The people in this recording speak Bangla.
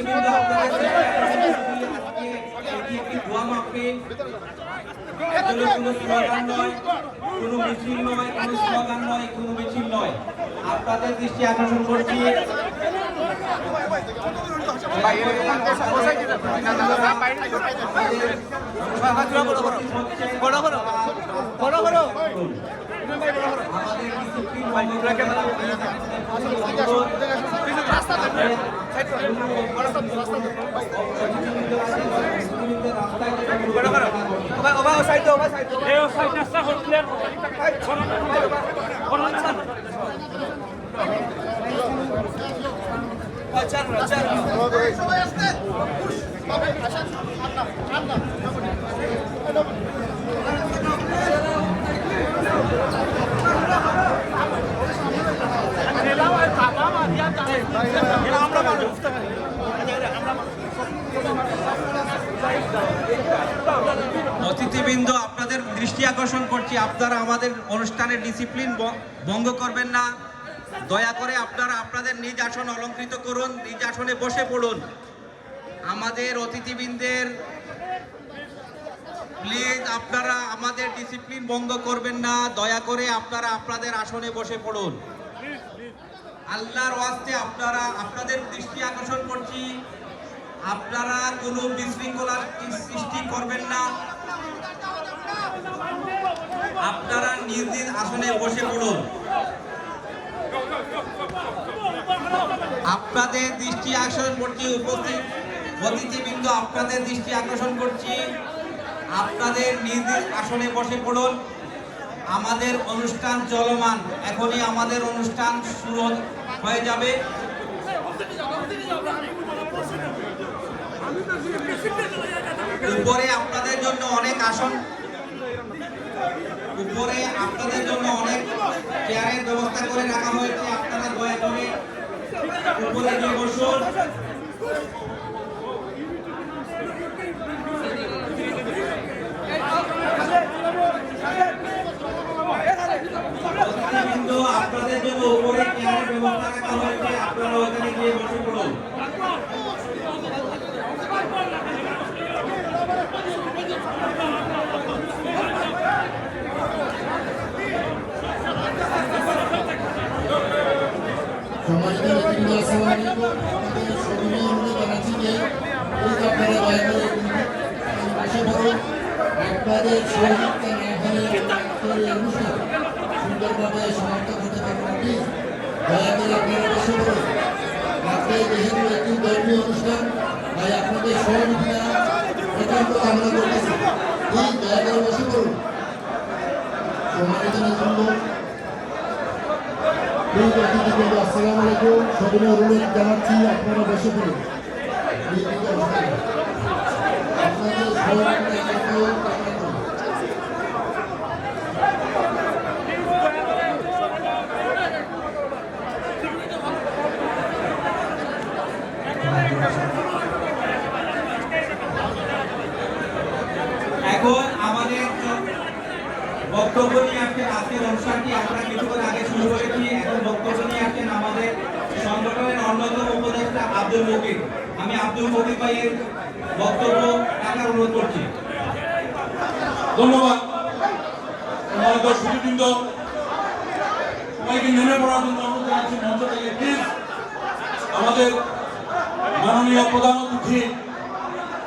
আজকে এটি একটি দোয়া মাহফিল আসলে কোনো স্লোগান নয় কোনো মিছিল নয় কোনো স্লোগান নয় কোনো মিছিল নয় আপনাদের দৃষ্টি আকর্ষণ করছি আমাদের ডিসিপ্লিন এই সাইড রাস্তা হল অতিথিবৃন্দ আপনাদের দৃষ্টি আকর্ষণ করছি। আপনারা আমাদের অনুষ্ঠানের ডিসিপ্লিন ভঙ্গ করবেন না। দয়া করে আপনারা আপনাদের নিজ আসন অলঙ্কৃত করুন, নিজ আসনে বসে পড়ুন। আমাদের অতিথিবৃন্দের প্লিজ আপনারা আমাদের ডিসিপ্লিন ভঙ্গ করবেন না। দয়া করে আপনারা আপনাদের আসনে বসে পড়ুন। আল্লাহর ওয়াস্তে আপনারা আপনাদের দৃষ্টি আকর্ষণ করছি। আপনারা কোনো বিশৃঙ্খলার সৃষ্টি করবেন না। আপনারা নিজ নিজ আসনে বসে পড়ুন। আপনাদের দৃষ্টি আকর্ষণ করছি, উপস্থিত অতিথিবৃন্দ, আপনাদের দৃষ্টি আকর্ষণ করছি। আপনাদের নিজ নিজ আসনে বসে পড়ুন। আমাদের অনুষ্ঠান চলমান। এখনই আমাদের অনুষ্ঠান শুরু হয়ে যাবে। উপরে জন্য অনেক আসন। উপরে আপনাদের জন্য অনেক চেয়ারের ব্যবস্থা করে রাখা হয়েছে আপনারা দয়া করে উপরে গিয়ে বসুন। আপনাদের জন্য উপরে চেয়ারের ব্যবস্থা রাখা হয়েছে আপনারা ওখানে গিয়ে বসে পড়ুন আপনাদের সবিনয় অনুরোধ জানাচ্ছি যে, আপনারা দয়া করে বসে পড়ুন। আপনাদের সহযোগিতা না হলে এই অনুষ্ঠান সুন্দরভাবে সমাপ্ত করতে আপনাদের সহযোগিতা একান্ত কামনা করতেছি বসে পড়ুন সম্মানিত আপনারা। এখন আমাদের বক্তব্য নিয়ে আজকের অনুষ্ঠানটি আমরা কিছুক্ষণ আগে শুরু করেছি এখন বক্তব্য নিয়ে আসছেন আমাদের সংগঠনের অন্যতম উপদেষ্টা আব্দুল মুকির আমি আব্দুল মুকির ভাইয়ের বক্তব্য রাখার অনুরোধ করছি। ধন্যবাদ। সুদীবৃন্দ সবাইকে নেমে পড়ার জন্য অনুরোধ জানাচ্ছি মঞ্চ থেকে। প্লিজ, আমাদের মাননীয় প্রধান অতিথি